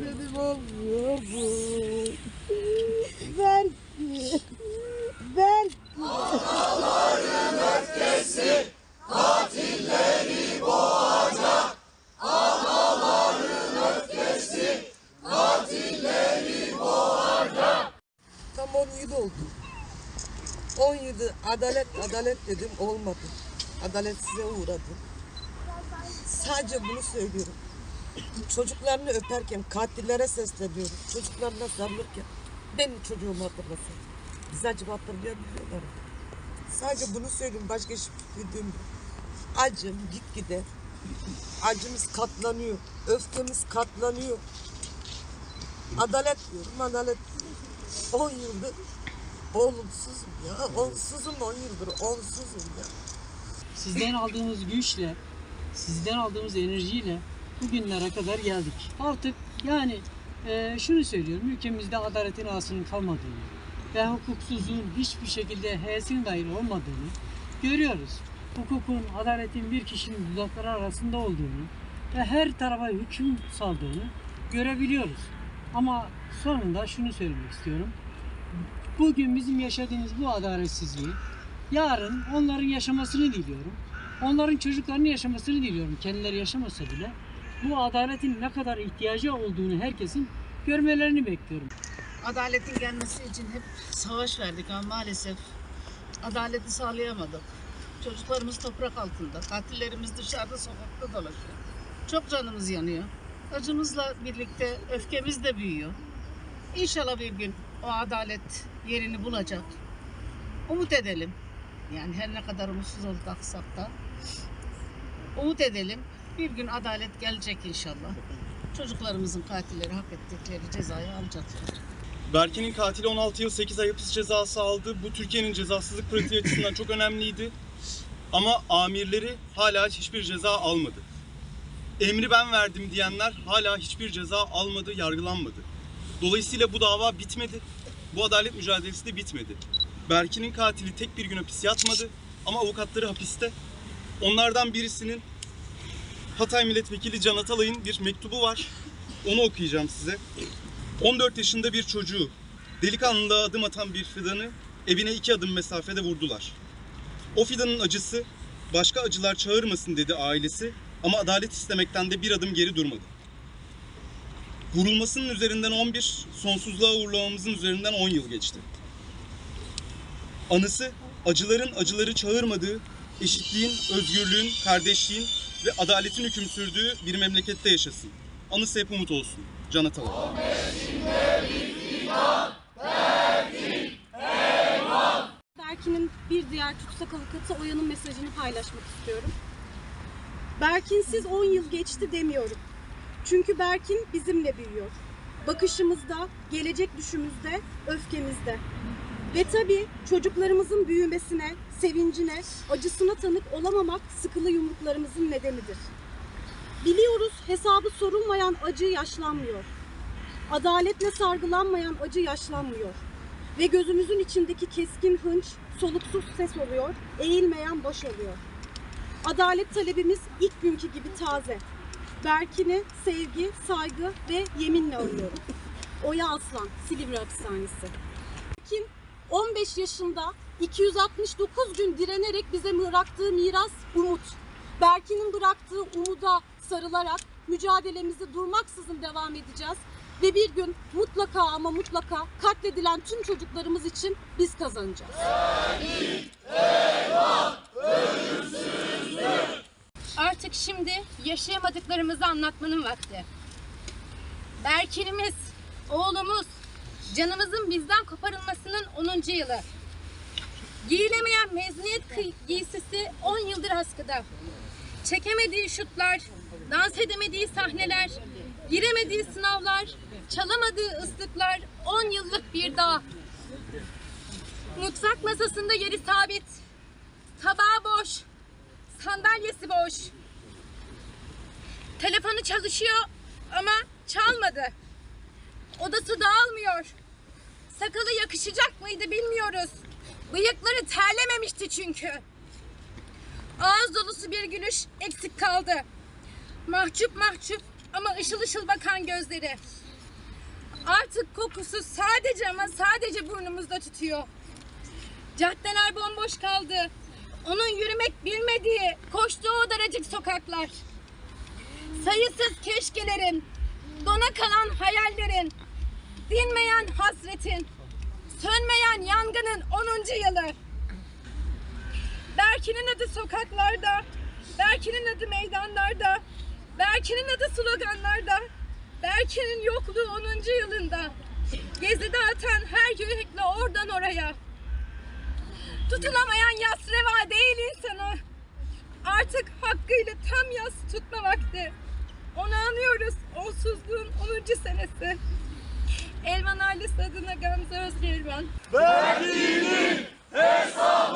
benim olmuyor bu. Ver ki. Ver ki. Tam 17 oldu. 17 adalet adalet dedim olmadı. Adaletsize uğradım. Sadece bunu söylüyorum. Çocuklarını öperken katillere sesleniyorum. Çocuklarına sarılırken benim çocuğumu hatırlasın. Biz acaba hatırlayabiliyorlar mı? Sadece bunu söylüyorum. Başka hiçbir şey demiyorum. Acım gitgide. Acımız katlanıyor. Öfkemiz katlanıyor. Adalet diyorum, adalet diyorum. 10 yıldır olumsuzum ya. Onsuzum 10 yıldır, onsuzum ya. Sizden aldığımız güçle, sizden aldığımız enerjiyle bugünlere kadar geldik. Artık yani e, şunu söylüyorum, ülkemizde adaletin asının kalmadığını ve hukuksuzluğun hiçbir şekilde heyesine dair olmadığını görüyoruz. Hukukun, adaletin bir kişinin dudakları arasında olduğunu ve her tarafa hüküm saldığını görebiliyoruz. Ama sonunda şunu söylemek istiyorum. Bugün bizim yaşadığımız bu adaletsizliği yarın onların yaşamasını diliyorum. Onların çocuklarının yaşamasını diliyorum. Kendileri yaşamasa bile bu adaletin ne kadar ihtiyacı olduğunu herkesin görmelerini bekliyorum. adaletin gelmesi için hep savaş verdik ama maalesef adaleti sağlayamadık. Çocuklarımız toprak altında, katillerimiz dışarıda sokakta dolaşıyor. Çok canımız yanıyor. Acımızla birlikte öfkemiz de büyüyor. İnşallah bir gün o adalet yerini bulacak. Umut edelim. Yani her ne kadar umutsuz olsak da umut edelim. Bir gün adalet gelecek inşallah. Çocuklarımızın katilleri hak ettikleri cezayı alacaklar. Berke'nin katili 16 yıl 8 ay hapis cezası aldı. Bu Türkiye'nin cezasızlık pratiği açısından çok önemliydi. Ama amirleri hala hiçbir ceza almadı. Emri ben verdim diyenler hala hiçbir ceza almadı, yargılanmadı. Dolayısıyla bu dava bitmedi. Bu adalet mücadelesi de bitmedi. Berke'nin katili tek bir gün hapis yatmadı ama avukatları hapiste. Onlardan birisinin Hatay Milletvekili Can Atalay'ın bir mektubu var. Onu okuyacağım size. 14 yaşında bir çocuğu delikanlılığa adım atan bir fidanı evine iki adım mesafede vurdular. O fidanın acısı başka acılar çağırmasın dedi ailesi ama adalet istemekten de bir adım geri durmadı. Vurulmasının üzerinden 11, sonsuzluğa uğurlamamızın üzerinden 10 yıl geçti. Anısı acıların acıları çağırmadığı, eşitliğin, özgürlüğün, kardeşliğin ve adaletin hüküm sürdüğü bir memlekette yaşasın. Anısı hep umut olsun. Can Atalay. Berkin'in bir diğer tutsak avukatı Oya'nın mesajını paylaşmak istiyorum. Berkin'siz 10 yıl geçti demiyorum. Çünkü Berkin bizimle büyüyor. Bakışımızda, gelecek düşümüzde, öfkemizde. Ve tabii çocuklarımızın büyümesine, sevincine, acısına tanık olamamak sıkılı yumruklarımızın nedenidir. Biliyoruz hesabı sorulmayan acı yaşlanmıyor. Adaletle sargılanmayan acı yaşlanmıyor. Ve gözümüzün içindeki keskin hınç soluksuz ses oluyor, eğilmeyen baş oluyor. Adalet talebimiz ilk günkü gibi taze. Berkin'i sevgi, saygı ve yeminle arıyorum. Oya Aslan, Silivri Hapishanesi. Berkin 15 yaşında 269 gün direnerek bize bıraktığı miras umut. Berkin'in bıraktığı umuda sarılarak mücadelemizi durmaksızın devam edeceğiz. Ve bir gün mutlaka ama mutlaka katledilen tüm çocuklarımız için biz kazanacağız. Artık şimdi yaşayamadıklarımızı anlatmanın vakti. Berkin'imiz, oğlumuz, canımızın bizden koparılmasının 10. yılı. Giyilemeyen mezuniyet giysisi 10 yıldır askıda. Çekemediği şutlar, dans edemediği sahneler, giremediği sınavlar, çalamadığı ıslıklar 10 yıllık bir dağ. Mutfak masasında yeri sabit, tabağı boş, sandalyesi boş. Telefonu çalışıyor ama çalmadı. Odası dağılmıyor. Sakalı yakışacak mıydı bilmiyoruz. Bıyıkları terlememişti çünkü. Ağız dolusu bir gülüş eksik kaldı. Mahcup mahcup ama ışıl ışıl bakan gözleri. Artık kokusu sadece ama sadece burnumuzda tutuyor. Caddeler bomboş kaldı. Onun yürümek bilmediği, koştuğu o daracık sokaklar. Sayısız keşkelerin, dona kalan hayallerin, dinmeyen hasretin, sönmeyen yangının 10. yılı. Berkin'in adı sokaklarda, Berkin'in adı meydanlarda, Berkin'in adı sloganlarda, Berkin'in yokluğu 10. yılında. Gezi dağıtan her yürekle oradan oraya. Tutunamayan yas reva değil insanı. Artık hakkıyla tam yas tutma vakti. Onu anıyoruz. Onsuzluğun 10. senesi. Elvan ailesi adına Gamze Özgeelvan. Verdiğinin hesabı sorgular.